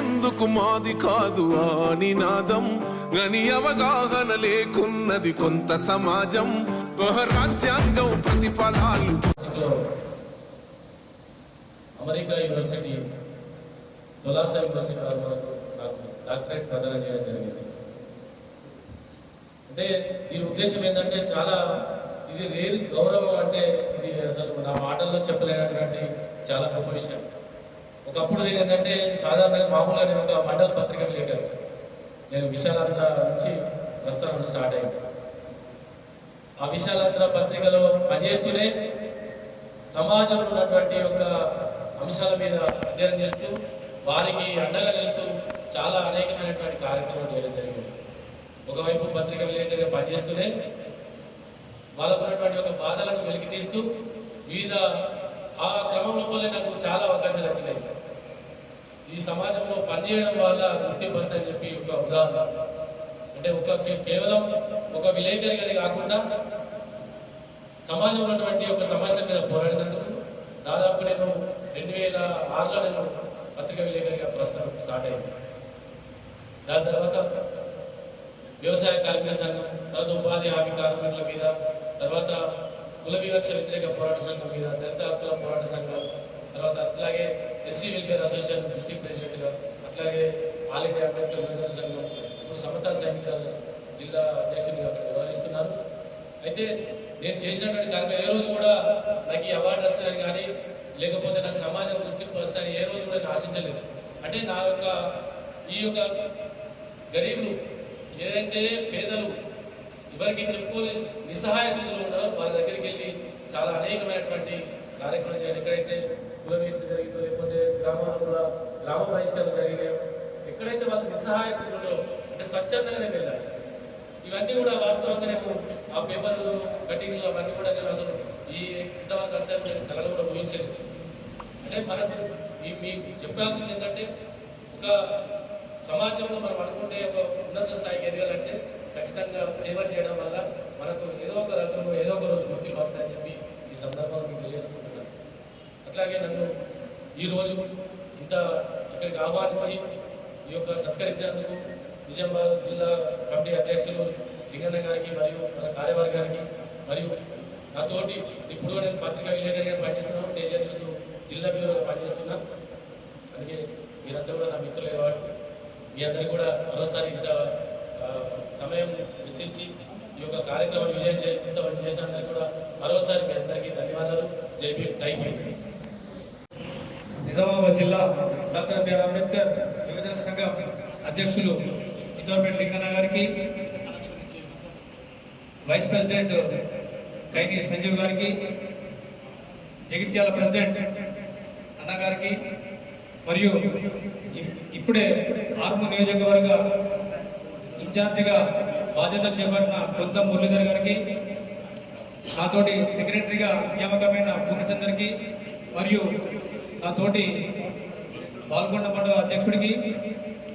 ఎందుకు మాది కాదు ఆ నినాదం? గని అవగాహన లేకున్నది కొంత సమాజం. రాజ్యాంగం ప్రతిఫలాలు. అమెరికా యూనివర్సిటీ దొలాసా యూనివర్సిటీ వారు మనకు డాక్టరేట్ ప్రదానం చేయడం జరిగింది. అంటే దీని ఉద్దేశం ఏంటంటే చాలా ఇది రేరు గౌరవం అంటే ఇది అసలు నా మాటల్లో చెప్పలేనటువంటి చాలా గొప్ప విషయం. ఒకప్పుడు నేను ఏంటంటే సాధారణంగా మామూలుగా నేను ఒక మండల పత్రిక విలేకరు నేను విశాలాంధ్ర నుంచి ప్రస్థానం స్టార్ట్ అయింది ఆ విశాలాంధ్ర పత్రికలో పనిచేస్తూనే సమాజంలో ఉన్నటువంటి ఒక అంశాల మీద అధ్యయనం చేస్తూ వారికి అండగా నిలుస్తూ చాలా అనేకమైనటువంటి కార్యక్రమాలు చేయడం జరిగింది. ఒకవైపు పత్రిక విలేకరిగా పనిచేస్తూనే వాళ్ళకు ఉన్నటువంటి ఒక బాధలను వెలికి తీస్తూ వివిధ ఆ క్రమంలో వల్ల నాకు చాలా అవకాశాలు వచ్చినాయి. ఈ సమాజంలో పనిచేయడం వల్ల గుర్తింపు వస్తాయని చెప్పి ఒక ఉదాహరణ. అంటే ఒక కేవలం ఒక విలేకరిగానే కాకుండా సమాజంలో ఉన్నటువంటి ఒక సమస్య మీద పోరాడినందుకు దాదాపు నేను రెండు వేల ఆరులో నేను పత్రిక విలేకరిగా ప్రస్తుతం స్టార్ట్ అయింది దాని తర్వాత వ్యవసాయ కార్మిక సంఘం తర్వాత ఉపాధి హామీ కార్మికుల మీద తర్వాత కుల వివక్ష వ్యతిరేక పోరాట సంఘం మీద దళిత హక్కుల పోరాట సంఘం తర్వాత అట్లాగే ఎస్సీ వెల్ఫేర్ అసోసియేషన్ డిస్ట్రిక్ట్ ప్రెసిడెంట్గా అట్లాగే ఆల్ ఇండియా అంబేద్కర్ యువజన సంఘం ఇప్పుడు సమతా సైనిక జిల్లా అధ్యక్షుడిగా అక్కడ వ్యవహరిస్తున్నారు. అయితే నేను చేసినటువంటి కార్యక్రమం ఏ రోజు కూడా నాకు ఈ అవార్డు వస్తుందని కానీ లేకపోతే నాకు సమాజం గుర్తింపు వస్తుందని ఏ రోజు కూడా నేను ఆశించలేదు. అంటే నా యొక్క ఈ యొక్క గరీబులు ఏదైతే పేదలు ఎవరికి చెప్పుకోలే నిస్సహాయ స్థితిలో ఉన్నారో వాళ్ళ దగ్గరికి వెళ్ళి చాలా అనేకమైనటువంటి కార్యక్రమాలు చేయాలి. ఎక్కడైతే కులవీక్ష జరిగిందో లేకపోతే గ్రామంలో కూడా గ్రామ బహిష్కరణ జరిగినాయో ఎక్కడైతే వాళ్ళు నిస్సహాయ స్థితిలో అంటే స్వచ్ఛందంగానే వెళ్ళాలి. ఇవన్నీ కూడా వాస్తవంగా నేను ఆ పేపర్లు కటింగ్లు అవన్నీ కూడా నేను అసలు ఈ ఇంతవరకు వస్తాయని నేను కళలు కూడా ఊహించలేదు. అంటే మనకు ఈ మీకు చెప్పాల్సింది ఏంటంటే ఒక సమాజంలో మనం అనుకుంటే ఒక ఉన్నత స్థాయికి ఎదగాలంటే ఖచ్చితంగా సేవ చేయడం వల్ల మనకు ఏదో ఒక రకంలో ఏదో ఒక రోజు గుర్తింపు వస్తాయని చెప్పి ఈ సందర్భంలో మీకు తెలియజేసుకుంటున్నాను. అట్లాగే నన్ను ఈరోజు ఇంత ఇక్కడికి ఆహ్వానించి ఈ యొక్క సత్కరించినందుకు నిజామాబాద్ జిల్లా కమిటీ అధ్యక్షులు లింగన్న గారికి మరియు మన కార్యవర్గానికి మరియు నాతోటి ఇప్పుడు నేను పత్రికా విలేకరిగా పనిచేస్తున్నాను తేజ న్యూస్ జిల్లా బ్యూరోగా పనిచేస్తున్నా అందుకే మీరంతా కూడా నా మిత్రులే కాబట్టి మీ అందరికీ కూడా మరోసారి ఇంత సమయం వెచ్చించి ఈ యొక్క కార్యక్రమం విజయం చే ఇంత కూడా మరోసారి మీ అందరికీ ధన్యవాదాలు. జై భీమ్. Thank you. నిజామాబాద్ జిల్లా డాక్టర్ బిఆర్ అంబేద్కర్ యువజన సంఘ అధ్యక్షులు ఇతోపేట లింగన్న గారికి వైస్ ప్రెసిడెంట్ కైని సంజీవ్ గారికి జగిత్యాల ప్రెసిడెంట్ అన్న గారికి మరియు ఇప్పుడే ఆర్మ నియోజకవర్గ ఇన్ఛార్జిగా బాధ్యతలు చేపట్టిన కొంత మురళీధర్ గారికి నాతోటి సెక్రటరీగా నియామకమైన పూర్ణచందర్కి మరియు నాతోటి పాల్గొండ మండల అధ్యక్షుడికి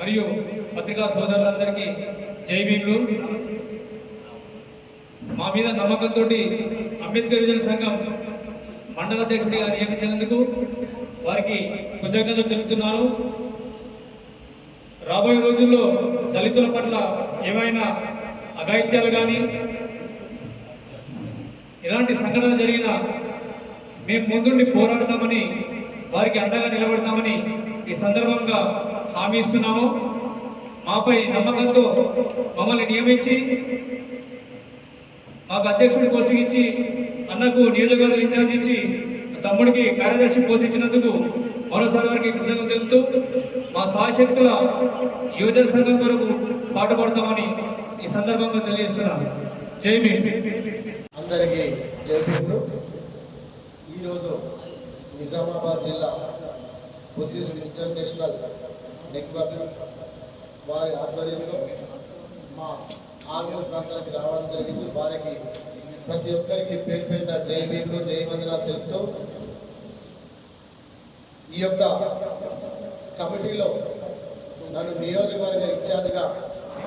మరియు పత్రికా సోదరులందరికీ జై భీములు. మా మీద నమ్మకంతో అంబేద్కర్ విజయ సంఘం మండల అధ్యక్షుడిగా నియమించినందుకు వారికి కృతజ్ఞతలు తెలుపుతున్నాను. రాబోయే రోజుల్లో దళితుల పట్ల ఏమైనా అఘాయిత్యాలు కానీ ఎలాంటి సంఘటన జరిగినా మేము ముందుండి పోరాడతామని వారికి అండగా నిలబడతామని ఈ సందర్భంగా హామీ ఇస్తున్నాము. మాపై నమ్మకంతో మమ్మల్ని నియమించి మాకు అధ్యక్షుడి పోస్టింగ్ ఇచ్చి అన్నకు నియోజకవర్గ ఇన్ఛార్జ్ ఇచ్చి తమ్ముడికి కార్యదర్శి పోస్ట్ ఇచ్చినందుకు మరోసారి వారికి కృతజ్ఞతలు తెలుపుతూ మా సహశక్తుల యువజన సంఘం కొరకు పాటుపడతామని ఈ సందర్భంగా తెలియజేస్తున్నాను. జై భీమ్ అందరికీ జైపూర్లు ఈరోజు నిజామాబాద్ జిల్లా బుద్ధిస్ట్ ఇంటర్నేషనల్ నెట్వర్క్ వారి ఆధ్వర్యంలో మా ఆంధ్ర ప్రాంతానికి రావడం జరిగింది. వారికి ప్రతి ఒక్కరికి పేరు పేరున జై భీములు జై వందనాలు తెలుపుతూ ఈ యొక్క కమిటీలో నన్ను నియోజకవర్గ ఇన్ఛార్జ్గా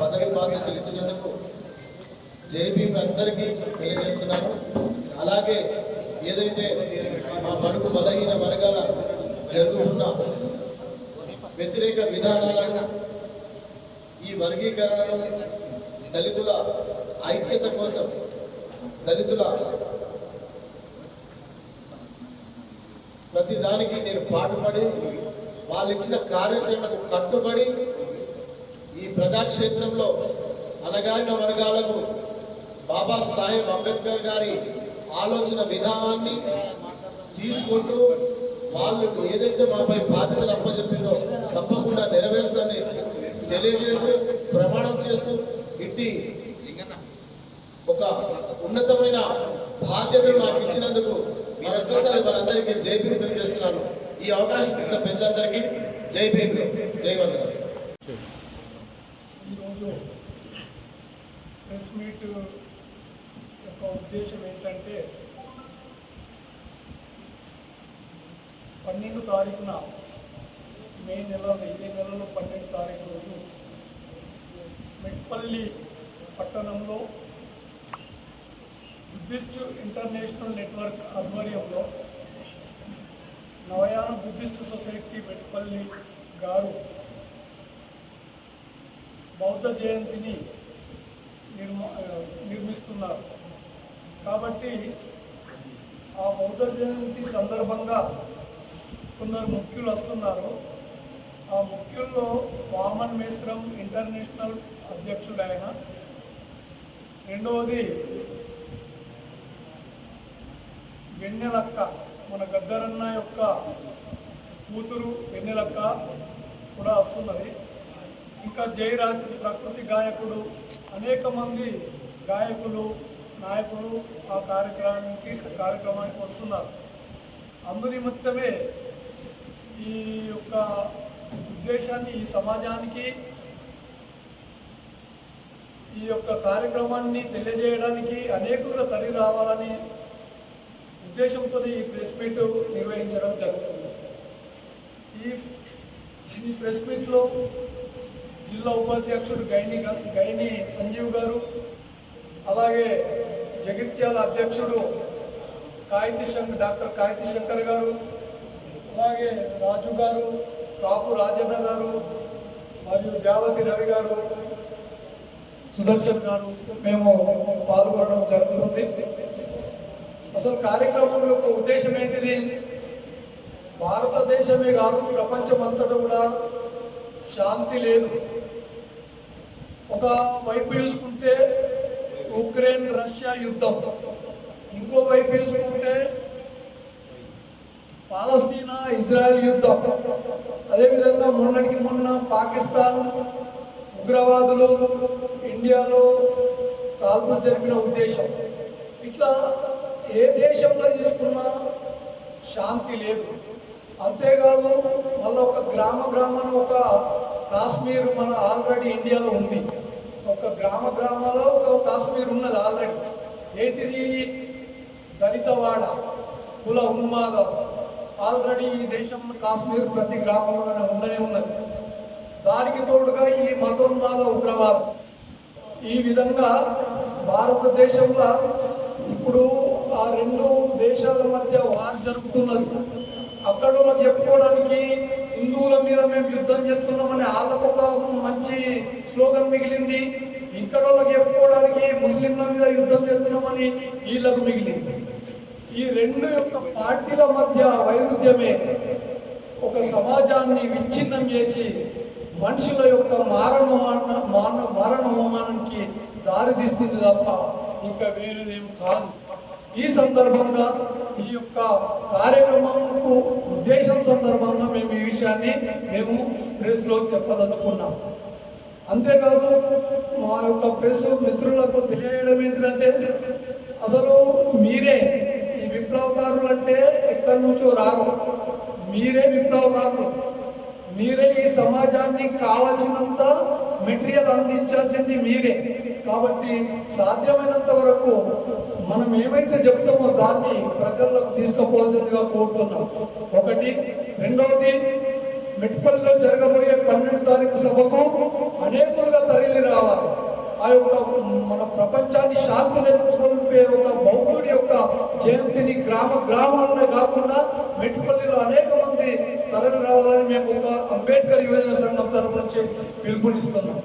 పదవి బాధ్యతలు ఇచ్చినందుకు జై భీములు అందరికీ తెలియజేస్తున్నాను. అలాగే ఏదైతే మా బడుగు బలహీన వర్గాల జరుగుతున్న వ్యతిరేక విధానాలను ఈ వర్గీకరణను దళితుల ఐక్యత కోసం దళితుల ప్రతి దానికి నేను పాటుపడి వాళ్ళు ఇచ్చిన కార్యాచరణకు కట్టుబడి ఈ ప్రజాక్షేత్రంలో అనగారిన వర్గాలకు బాబా సాహెబ్ అంబేద్కర్ గారి ఆలోచన విధానాన్ని తీసుకుంటూ వాళ్ళు ఏదైతే మాపై బాధ్యతలు అప్పచెప్పిందో తప్పకుండా నెరవేరుస్తానని తెలియజేస్తూ ప్రమాణం చేస్తూ ఇట్టి ఒక ఉన్నతమైన బాధ్యతను నాకు ఇచ్చినందుకు మరొక్కసారి వారందరికీ జై భీమ్ తెలియజేస్తున్నాను. ఈ అవకాశం ఇచ్చిన పెద్దలందరికీ జై భీమ్ జై వందనాలు ఈరోజు ప్రెస్ మీట్ ఉద్దేశం ఏంటంటే పన్నెండు తారీఖున మే నెలలో ఇదే నెలలో పన్నెండు తారీఖు రోజు మెట్పల్లి పట్టణంలో బుద్ధిస్ట్ ఇంటర్నేషనల్ నెట్వర్క్ ఆధ్వర్యంలో నవయాన బుద్ధిస్ట్ సొసైటీ మెట్పల్లి గారు బౌద్ధ జయంతిని నిర్మ నిర్మిస్తున్నారు. కాబట్టి ఆ బౌద్ధ జయంతి సందర్భంగా కొందరు ముఖ్యులు వస్తున్నారు. ఆ ముఖ్యుల్లో వామన్ మేశ్రం ఇంటర్నేషనల్ అధ్యక్షుడు ఆయన. రెండవది వెన్నెలక్క మన గద్దరన్న యొక్క కూతురు వెన్నెలక్క కూడా వస్తున్నది. ఇంకా జయరాజ్ ప్రకృతి గాయకుడు అనేక మంది గాయకులు నాయకులు ఆ కార్యక్రమానికి కార్యక్రమానికి వస్తున్నారు. అందు నిమిత్తమే ఈ యొక్క ఉద్దేశాన్ని ఈ సమాజానికి ఈ యొక్క కార్యక్రమాన్ని తెలియజేయడానికి అనేకులుగా తరలి రావాలని ఉద్దేశంతో ఈ ప్రెస్ మీట్ నిర్వహించడం జరుగుతుంది. ఈ ఈ ప్రెస్ మీట్లో జిల్లా ఉపాధ్యక్షుడు గైని గైని సంజీవ్ గారు అలాగే జగిత్యాల అధ్యక్షుడు కాయితీ శంకర్ డాక్టర్ కాయితీ శంకర్ గారు అలాగే రాజు గారు కాపు రాజన్న గారు మరియు జావతి రవి గారు సుదర్శన్ గారు మేము పాల్గొనడం జరుగుతుంది. అసలు కార్యక్రమం యొక్క ఉద్దేశం ఏంటిది? భారతదేశమే కాదు ప్రపంచమంతటా కూడా శాంతి లేదు. ఒక వైపు చూసుకుంటే ఉక్రెయిన్ రష్యా యుద్ధం. ఇంకో వైపు చూసుకుంటే పాలస్తీనా ఇజ్రాయెల్ యుద్ధం. అదేవిధంగా మొన్నటికి మొన్న పాకిస్తాన్ ఉగ్రవాదులు ఇండియాలో కాల్పులు జరిపిన ఉద్దేశం. ఇట్లా ఏ దేశంలో తీసుకున్నా శాంతి లేదు. అంతేకాదు మళ్ళీ ఒక గ్రామ గ్రామాన ఒక కాశ్మీర్ మన ఆల్రెడీ ఇండియాలో ఉంది. ఒక గ్రామ గ్రామాల్లో ఒక కాశ్మీర్ ఉన్నది ఆల్రెడీ ఏంటిది? దళితవాడ కుల ఉన్మాదం. ఆల్రెడీ ఈ దేశం కాశ్మీర్ ప్రతి గ్రామంలోనే ఉండనే ఉన్నది. దానికి తోడుగా ఈ మతోన్మాద ఉగ్రవాదం. ఈ విధంగా భారతదేశంలో ఇప్పుడు ఆ రెండు దేశాల మధ్య వార్ జరుగుతున్నది అక్కడ వాళ్ళకి చెప్పుకోవడానికి హిందువుల మీద మేము యుద్ధం చేస్తున్నామని వాళ్ళకు ఒక మంచి స్లోగన్ మిగిలింది. ఇక్కడ వాళ్ళకి చెప్పుకోవడానికి ముస్లింల మీద యుద్ధం చేస్తున్నామని వీళ్ళకు మిగిలింది. ఈ రెండు యొక్క పార్టీల మధ్య వైరుధ్యమే ఒక సమాజాన్ని విచ్ఛిన్నం చేసి మనుషుల యొక్క మారణ మాన మారణహోమానానికి దారితీస్తుంది తప్ప ఇంకా వేరేదేం కాదు. ఈ సందర్భంగా ఈ యొక్క కార్యక్రమంకు ఉద్దేశం సందర్భంగా మేము ఈ విషయాన్ని మేము ప్రెస్లో చెప్పదలుచుకున్నాం. అంతేకాదు మా యొక్క ప్రెస్ మిత్రులకు తెలియడం ఏంటిదంటే అసలు మీరే ఈ విప్లవకారులు అంటే ఎక్కడి నుంచో రారు. మీరే విప్లవకారులు. మీరే ఈ సమాజాన్ని కావాల్సినంత మెటీరియల్ అందించాల్సింది మీరే. కాబట్టి సాధ్యమైనంత వరకు మనం ఏమైతే చెప్తామో దాన్ని ప్రజలకు తీసుకుపోవాల్సిందిగా కోరుతున్నాం. ఒకటి రెండవది మెట్పల్లిలో జరగబోయే పన్నెండు తారీఖు సభకు అనేకులుగా తరలి రావాలి. ఆ యొక్క మన ప్రపంచాన్ని శాంతి నెలకొల్పే ఒక బౌద్ధుడి యొక్క జయంతిని గ్రామ గ్రామాలనే కాకుండా మెట్పల్లిలో అనేక మంది తరలి రావాలని మేము ఒక అంబేద్కర్ యువజన సంఘం తరపు నుంచి పిలుపునిస్తున్నాం.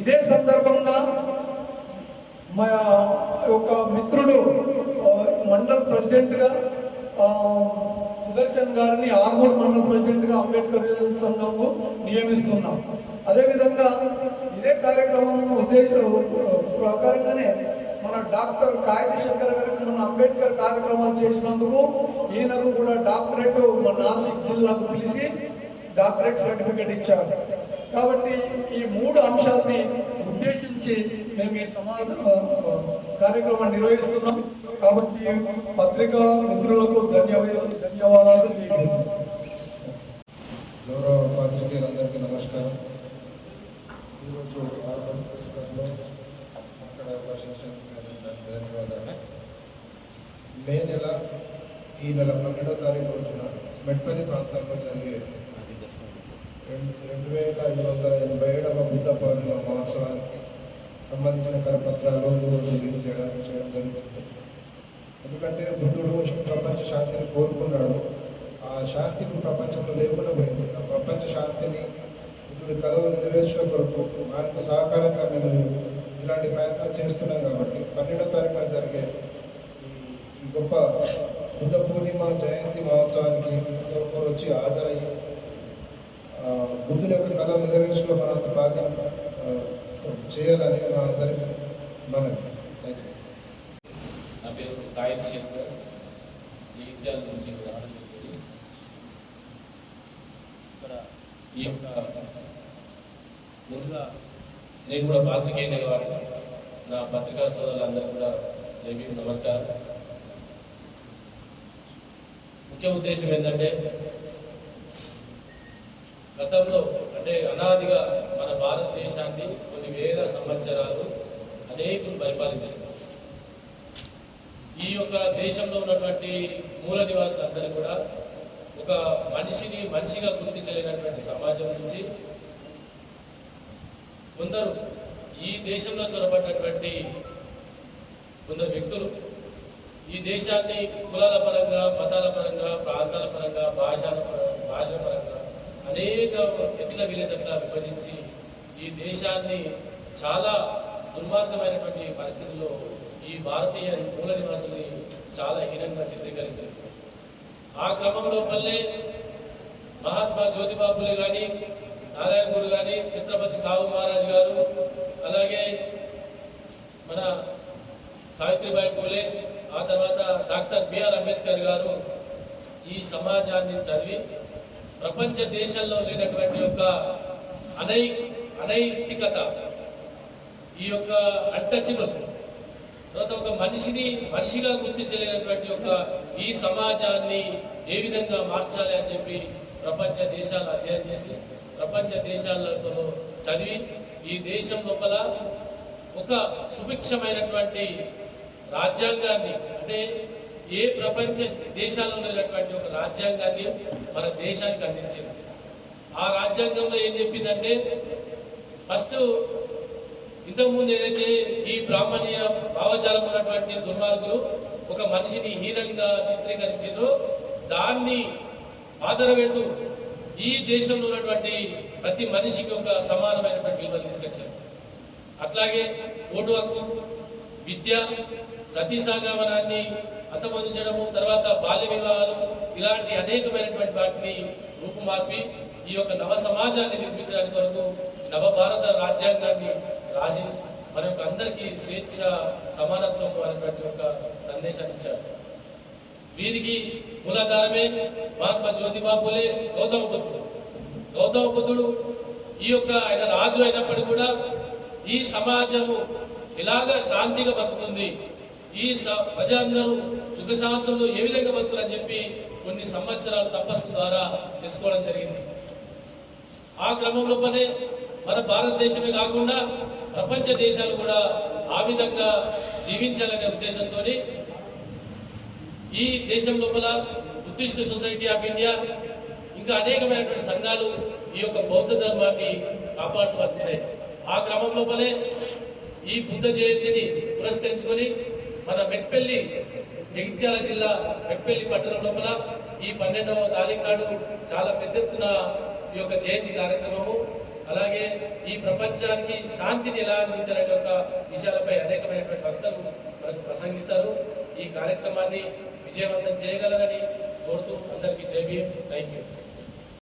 ఇదే సందర్భంగా మా యొక్క మిత్రుడు మండల్ ప్రెసిడెంట్గా సుదర్శన్ గారిని ఆర్మూర్ మండల్ ప్రెసిడెంట్గా అంబేద్కర్ యువజన సంఘంకు నియమిస్తున్నాం. అదేవిధంగా ఇదే కార్యక్రమం ఉద్దేశ ప్రకారంగానే మన డాక్టర్ కాయతి శంకర్ గారికి మన అంబేద్కర్ కార్యక్రమాలు చేసినందుకు ఈయనకు కూడా డాక్టరేట్ మన నాసిక్ జిల్లాకు పిలిచి డాక్టరేట్ సర్టిఫికేట్ ఇచ్చారు. కాబట్టి ఈ మూడు అంశాలని ఉద్దేశించి మేము ఈ సమాజ కార్యక్రమాన్ని నిర్వహిస్తున్నాం. కాబట్టి పత్రికా మిత్రులకు ధన్యవాదాలు ధన్యవాదాలు గౌరవ పాత్రికేయులందరికీ నమస్కారం. ఈరోజు ఆర్బన్ ప్రెస్ క్లబ్లో అక్కడ భాషించినందుకు ధన్యవాదాలు. మే నెల ఈ నెల పన్నెండో తారీఖు రోజున మెట్పల్లి ప్రాంతంలో జరిగే రెండు రెండు వేల ఐదు వందల ఎనభై ఏడవ బుద్ధ పౌర్ణిమ మహోత్సవాన్ని సంబంధించిన కరపత్రాలు ఈరోజు రిలీజ్ చేయడం చేయడం జరుగుతుంది. ఎందుకంటే బుద్ధుడు ప్రపంచ శాంతిని కోరుకున్నాడు. ఆ శాంతి ప్రపంచంలో లేకుండా పోయింది. ఆ ప్రపంచ శాంతిని బుద్ధుడి కళలు నెరవేర్చడం కొరకు ఆయనతో సహకారంగా మేము ఇలాంటి ప్రయత్నం చేస్తున్నాం కాబట్టి పన్నెండో తారీఖున జరిగే ఈ- గొప్ప బుద్ధ పూర్ణిమ జయంతి మహోత్సవానికి ప్రతి ఒక్కరు వచ్చి హాజరయ్యి బుద్ధుని యొక్క కళలు నెరవేర్చడం మనంత భాగ్యం. చేయాలని మా అందరికి మనం థ్యాంక్ యూ నా పేరు కాయత్ శంకర్ జగిత్యాల నుంచి రావడం ఇక్కడ ఈ యొక్క ముందుగా నేను కూడా పాత్రికేయుని కాబట్టి నా పత్రికా సోదరులందరూ కూడా జైబీ నమస్కారం. ముఖ్య ఉద్దేశం ఏంటంటే గతంలో అంటే అనాదిగా మన భారతదేశాన్ని వేల సంవత్సరాలు అనేకులు పరిపాలించింది ఈ యొక్క దేశంలో ఉన్నటువంటి మూల నివాసులందరూ కూడా ఒక మనిషిని మనిషిగా గుర్తించలేనటువంటి సమాజం నుంచి కొందరు ఈ దేశంలో చొరబడినటువంటి కొందరు వ్యక్తులు ఈ దేశాన్ని కులాల పరంగా మతాల పరంగా ప్రాంతాల పరంగా భాషల పరంగా భాషల పరంగా అనేక ఎట్ల వీలైనట్లా విభజించి ఈ దేశాన్ని చాలా దుర్మార్గమైనటువంటి పరిస్థితుల్లో ఈ భారతీయ మూల నివాసుల్ని చాలా హీనంగా చిత్రీకరించింది. ఆ క్రమంలో మళ్ళీ మహాత్మా జ్యోతిబాబులే కానీ నారాయణ గురు కానీ ఛత్రపతి సాహు మహారాజ్ గారు అలాగే మన సావిత్రిబాయి పూలే ఆ తర్వాత డాక్టర్ బిఆర్ అంబేద్కర్ గారు ఈ సమాజాన్ని చదివి ప్రపంచ దేశాల్లో లేనటువంటి యొక్క అనేక అనైతికత. ఈ యొక్క అట్టచిబుల్ తర్వాత ఒక మనిషిని మనిషిగా గుర్తించలేనటువంటి ఒక ఈ సమాజాన్ని ఏ విధంగా మార్చాలి అని చెప్పి ప్రపంచ దేశాలు అధ్యయనం చేసి ప్రపంచ దేశాలలో చదివి ఈ దేశం లోపల ఒక సుభిక్షమైనటువంటి రాజ్యాంగాన్ని అంటే ఏ ప్రపంచ దేశాలలో లేనటువంటి ఒక రాజ్యాంగాన్ని మన దేశానికి అందించింది. ఆ రాజ్యాంగంలో ఏం చెప్పిందంటే ఫస్ట్ ఇంతకుముందు ఏదైతే ఈ బ్రాహ్మణీయ భావజాలం ఉన్నటువంటి దుర్మార్గులు ఒక మనిషిని హీనంగా చిత్రీకరించారో దాన్ని ఆదర పెడుతూ ఈ దేశంలో ఉన్నటువంటి ప్రతి మనిషికి ఒక సమానమైనటువంటి విలువలు తీసుకొచ్చారు. అట్లాగే ఓటు హక్కు విద్య సతీసాగమనాన్ని అంతమొందించడము తర్వాత బాల్య వివాహాలు ఇలాంటి అనేకమైనటువంటి వాటిని రూపుమార్పి ఈ యొక్క నవ సమాజాన్ని నిర్మించడానికి కొరకు నవ భారత రాజ్యాంగాన్ని రాసి మన యొక్క అందరికీ స్వేచ్ఛ సమానత్వం అనేటువంటి ఒక సందేశాన్ని ఇచ్చారు. వీరికి మూలాధారమే మహాత్మా జ్యోతిబా ఫులే గౌతమ బుద్ధుడు. గౌతమ బుద్ధుడు ఈ యొక్క ఆయన రాజు అయినప్పటికీ కూడా ఈ సమాజము ఇలాగ శాంతిగా బతుకుతుంది. ఈ స- ప్రజలందరూ సుఖశాంతులు ఏ విధంగా బతుకులని చెప్పి కొన్ని సంవత్సరాలు తపస్సు ద్వారా తెలుసుకోవడం జరిగింది. ఆ క్రమంలోనే మన భారతదేశమే కాకుండా ప్రపంచ దేశాలు కూడా ఆ విధంగా జీవించాలనే ఉద్దేశంతో ఈ దేశం లోపల బుద్ధిస్ట్ సొసైటీ ఆఫ్ ఇండియా ఇంకా అనేకమైనటువంటి సంఘాలు ఈ యొక్క బౌద్ధ ధర్మాన్ని కాపాడుతూ వస్తున్నాయి. ఆ క్రమం లోపలే ఈ బుద్ధ జయంతిని పురస్కరించుకొని మన మెట్పల్లి జగిత్యాల జిల్లా మెట్పల్లి పట్టణం లోపల ఈ పన్నెండవ తారీఖు నాడు చాలా పెద్ద ఎత్తున ఈ యొక్క జయంతి కార్యక్రమము అలాగే ఈ ప్రపంచానికి శాంతిని ఎలా అందించాలనే ఒక విషయాలపై అనేకమైనటువంటి వక్తలు మనకు ప్రసంగిస్తారు. ఈ కార్యక్రమాన్ని విజయవంతం చేయగలరని కోరుతూ అందరికీ జై థ్యాంక్ యూ